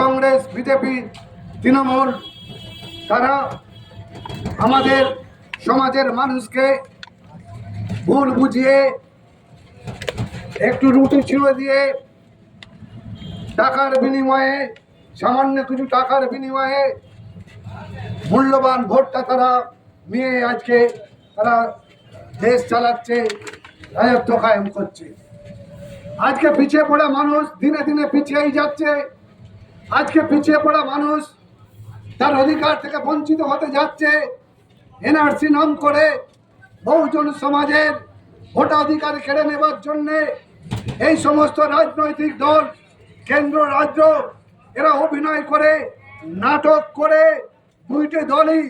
Congress, BJP, Trinamool, তারা আমাদের সমাজের মানুষকে ভুল বুঝিয়ে, একটু রুটি ছিঁড়ে দিয়ে টাকার বিনিময়ে, সামান্য কিছু টাকার বিনিময়ে মূল্যবান ভোটটা তারা নিয়ে আজকে তারা দেশ চালাচ্ছে, রাজত্ব কায়েম করছে। আজকে পিছিয়ে পড়া মানুষ দিনে দিনে পিছিয়েই যাচ্ছে। আজকে পিছিয়ে পড়া মানুষ তার অধিকার থেকে বঞ্চিত হতে যাচ্ছে। এনআরসি নাম করে বহুজন সমাজের ভোটাধিকার কেড়ে নেবার জন্যে এই সমস্ত রাজনৈতিক দল কেন্দ্র রাজ্য এরা অভিনয় করে নাটক করে দুইটি দলই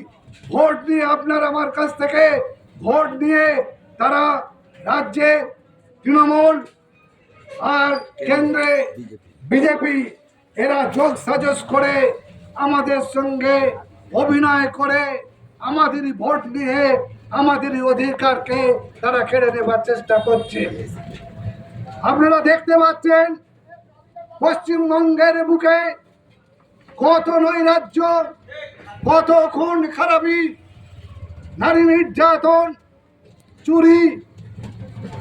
ভোট নিয়ে আপনার আমার কাছ থেকে ভোট নিয়ে তারা রাজ্যে তৃণমূল আর কেন্দ্রে বিজেপি এরা যোগ সাজস করে আমাদের সঙ্গে অভিনয় করে, আমাদেরই ভোট নিয়ে আমাদেরই অধিকারকে তারা কেড়ে নেবার চেষ্টা করছে। আপনারা দেখতে পাচ্ছেন, পশ্চিমবঙ্গের বুকে কত নৈরাজ্য, কত খুন খারাপি, নারী নির্যাতন, চুরি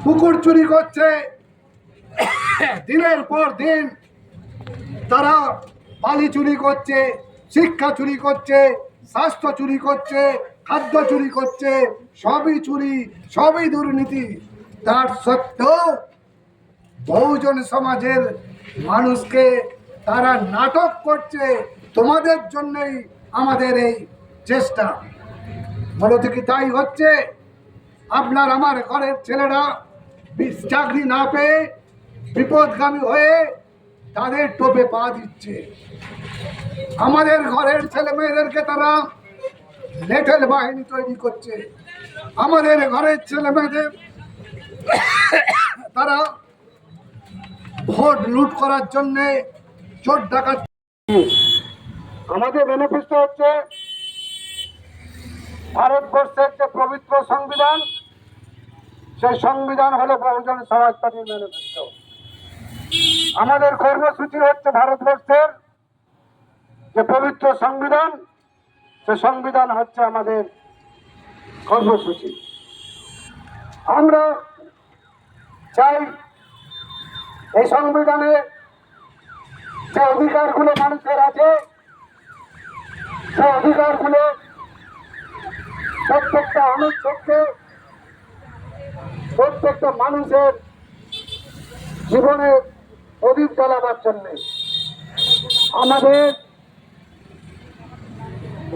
পুকুর চুরি করছে। দিনের পর দিন তারা বালি চুরি করছে, শিক্ষা চুরি করছে, স্বাস্থ্য চুরি করছে, খাদ্য চুরি করছে, সবই চুরি, সবই দুর্নীতি। তার সত্ত্বেও বহুজন সমাজের মানুষকে তারা নাটক করছে। তোমাদের জন্যই আমাদের এই চেষ্টা। মূলত কি তাই হচ্ছে? আপনার আমার ঘরের ছেলেরা চাকরি না পেয়ে বিপদগামী হয়ে তাদের টোপে পা দিচ্ছে। আমাদের ঘরের ছেলে মেয়েদেরকে তারা লেটেল বাহিনী তৈরি করছে। আমাদের ঘরের ছেলে মেয়েদের তারা ভোট লুট করার জন্যে চোর ডাকাত আমাদের ম্যানিফেস্টো হচ্ছে ভারতবর্ষের যে পবিত্র সংবিধান, সেই সংবিধান হলো বহুজন সমাজ পার্টির আমাদের কর্মসূচি হচ্ছে ভারতবর্ষের যে পবিত্র সংবিধান, সে সংবিধান হচ্ছে আমাদের কর্মসূচি। আমরা চাই এই সংবিধানে যে অধিকারগুলো মানুষের আছে, সে অধিকারগুলো প্রত্যেকটা অনুচ্ছেদকে প্রত্যেকটা মানুষের জীবনে প্রদীপ জ্বালাবার জন্য আমাদের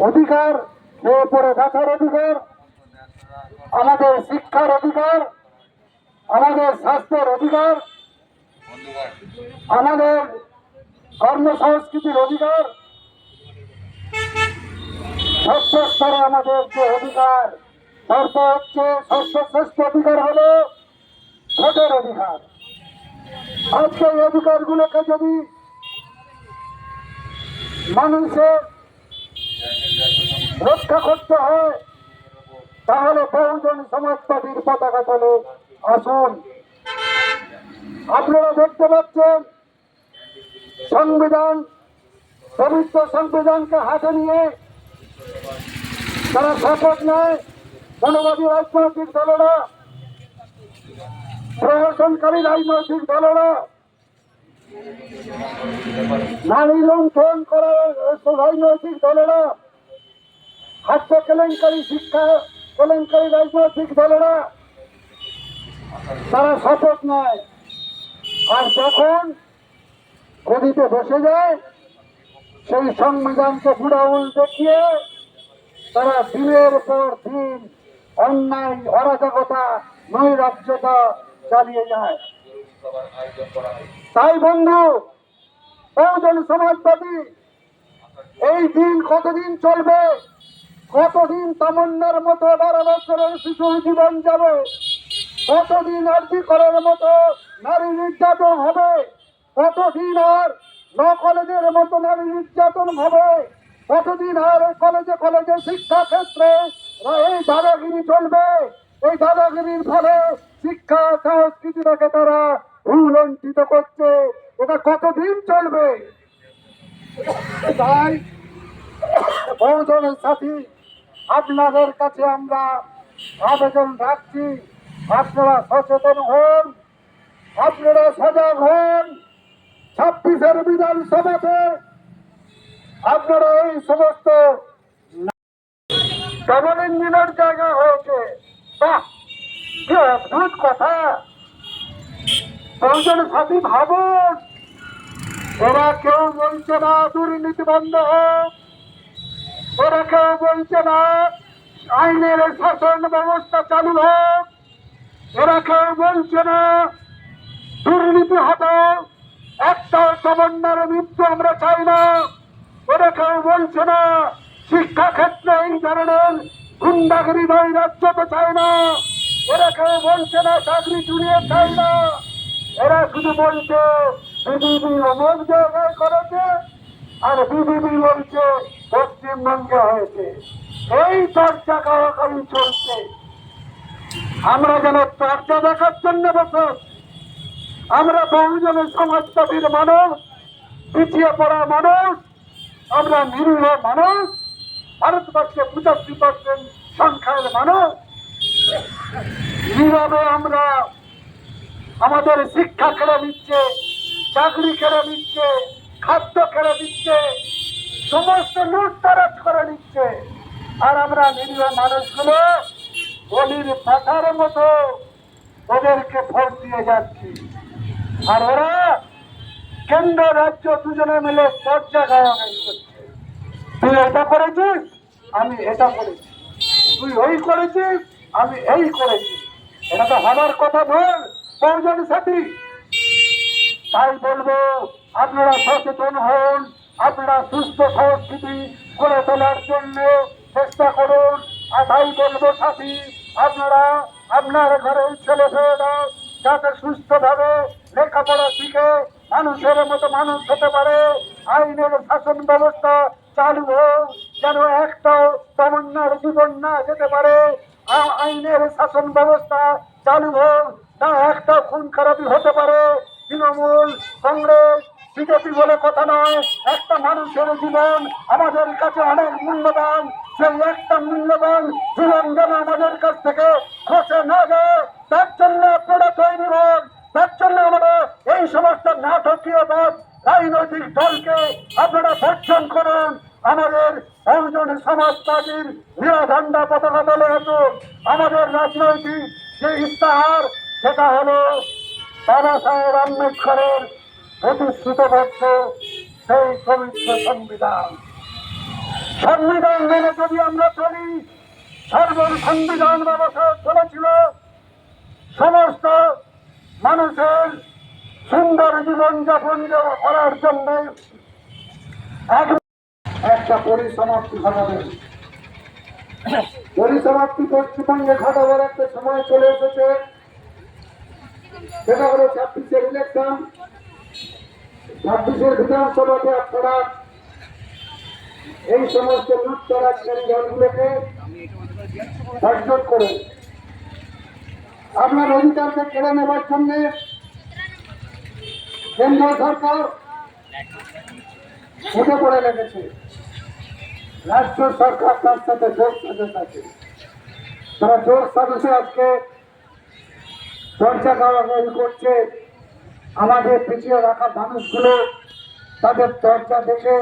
অধিকার খেয়ে পড়ে বাঁচার অধিকার, আমাদের শিক্ষার অধিকার, আমাদের স্বাস্থ্যের অধিকার, আমাদের কর্মসংস্কৃতির অধিকার, সর্বস্তরে আমাদের যে অধিকার সর্ব হচ্ছে সর্বশ্রেষ্ঠ অধিকার হলো ভোটের অধিকার। আজকে এই অধিকারগুলোকে যদি মানুষের রক্ষা করতে হয়, তাহলে বহুজন সমাজবাদীর পতাকা তলে আসুন। আপনারা দেখতে পাচ্ছেন, সংবিধান, পবিত্র সংবিধানকে হাতে নিয়ে তারা শপথ নেয়। মনোবাদী রাজনৈতিক দলেরা প্রশাসনকারী রাজনৈতিক দলেরা নারী লুণ্ঠন করা রাজনৈতিক দলেরা। খাদ্য কেলেঙ্কারী শিক্ষা কেলেঙ্কারী রাজনৈতিক দলেরা। তারা শপথ নেয়। আর যখন গদিতে বসে যায়, সেই সংবিধানকে পুরাউল দেখিয়ে তারা দিনের পর দিন অন্যায়, অরাজকতা, নৈরাজ্যতা চালিয়ে যায়। তাই বন্ধু, বহুজন সমাজবাদী, এই দিন কতদিন চলবে? কতদিন তামান্নার মতো বারো বছরের শিশুর জীবন যাবে? কতদিন আর্জি করার মতো নারী নির্যাতন হবে? কতদিন আর ল কলেজের মতো নারী নির্যাতন হবে? কতদিন আর কলেজে কলেজে শিক্ষা ক্ষেত্রে এই দাদাগিরি চলবে? এই দাদাগিরির ফলে শিক্ষা সংস্কৃতিটাকে তারা উলঞ্চিত করছে। এটা কতদিন চলবে? তাই বহুজনের সাথী, আপনাদের কাছে আমরা আবেদন রাখছি। আপনারা সচেতন হন। আপনারা সজাগ হন। ছাব্বিশের বিধানসভাতে আপনারা এই সমস্ত ডবল ইঞ্জিনের জায়গা হয়েছে? অদ্ভুত কথা। বহুজন সাথী ভাবুন, ওরা কেউ বলছে না দুর্নীতি বন্ধ হোক। ওরা কেউ বলছে না আইনের শাসন ব্যবস্থা চালু হোক। ওরা কেউ বলছে না দুর্নীতি হবে। একটা সমন্বয়ের মৃত্যু আমরা চাই না। ওরা কেউ বলছে না শিক্ষা ক্ষেত্রে এই ধরনের গুন্ডাগিরি নয় রাজ্য তো চায় না। ওরা কেউ বলছে না, চাকরি চুরিয়ে চাই না। এরা শুধু বলছে বিবিবি অমুক জায়গায় করেছে, আর বিবিবি বলছে, পশ্চিমবঙ্গে হয়েছে। এই চর্চা কারাকারি চলছে। আমরা যেন চর্চা দেখার জন্য বসে আমরা বহুজনের সমাজবাদীর মানুষ, পিছিয়ে পড়া মানুষ, আমরা নিরীহ মানুষ, ভারতবর্ষে পঁচাশি পার্সেন্ট সংখ্যার মানুষ। নীরবে আমরা আমাদের শিক্ষা কেড়ে নিচ্ছে, চাকরি কেড়ে নিচ্ছে, খাদ্য কেড়ে নিচ্ছে, সমস্ত লুটতারাজ করে নিচ্ছে, আর আমরা নিরীহ মানুষগুলো বলির পাতার মতো ওদেরকে ভোট দিয়ে যাচ্ছি। আর ওরা কেন্দ্র, রাজ্য দুজনে মিলে চর্চা গাওয়াগাই করছে। তুই এটা করেছিস? আমি এটা করেছি। তুই ওই করেছিস? আমি এই করেছি। এটা তো হবার কথা বল বহুজন সাথী। তাই বলব, আপনারা সচেতন হন, আপনারা সুস্থ সংস্কৃতি গড়ে তোলার জন্য চেষ্টা করুন। আর তাই বলব সাথী, আপনারা, আপনার ঘরের ছেলে মেয়েরা যাতে সুস্থভাবে লেখাপড়া শিখে, মানুষের মতো মানুষ হতে পারে, আইনের শাসন ব্যবস্থা চালু হোক, যেন একটাও তমন্নার জীবন না যেতে পারে। আইনের শাসন ব্যবস্থা চালু হোক, না একটা খুন খারাপি হতে পারে। তৃণমূল, কংগ্রেস, বিজেপি বলে কথা নয়, একটা মানুষের জীবন আমাদের কাছে অনেক মূল্যবান। সেই একটা মূল্যবান জীবন যেন আমাদের কাছ থেকে খসে না যায়, তার জন্য আপনারা তৈরি হন তার জন্য আমরা এই সমস্ত নাটকীয়বাদ রাজনৈতিক দলকে আপনারা বর্জন করুন। আমাদের একজন সমাজবাদীর নিরাধণ্ডা পতাকা দলে আসুন আমাদের রাজনৈতিক যে ইস্তাহার সেটা হলো বাবা সাহেব আম্বেদকরের প্রতিশ্রুতবদ্ধ সেই পবিত্র সংবিধান। সংবিধান মেনে যদি আমরা চলি সর্ব সংবিধান ব্যবস্থা চলেছিল। সমস্ত মানুষের সুন্দর জীবনযাপন করার জন্য একটা পরিসমাপ্তি ঘটাবে। পরিসমাপ্তি পশ্চিমবঙ্গে ঘটাবার একটা সময় চলে এসেছে। সেটা হলো ছাব্বিশের ইলেকশন ছাব্বিশের বিধানসভাতে আপনারা এই সমস্ত লুটতরাজকারী দলগুলোকে করুন। আপনার অধিকারকে কেড়ে নেবার জন্য কেন্দ্র সরকার উঠে পড়ে লেগেছে। রাজ্য সরকার তার সাথে জোর সাথে থাকে তারা জোর সাথে আজকে চর্চা কারাগারি করছে। আমাদের পিছিয়ে রাখা মানুষগুলো তাদের চর্চা দেখে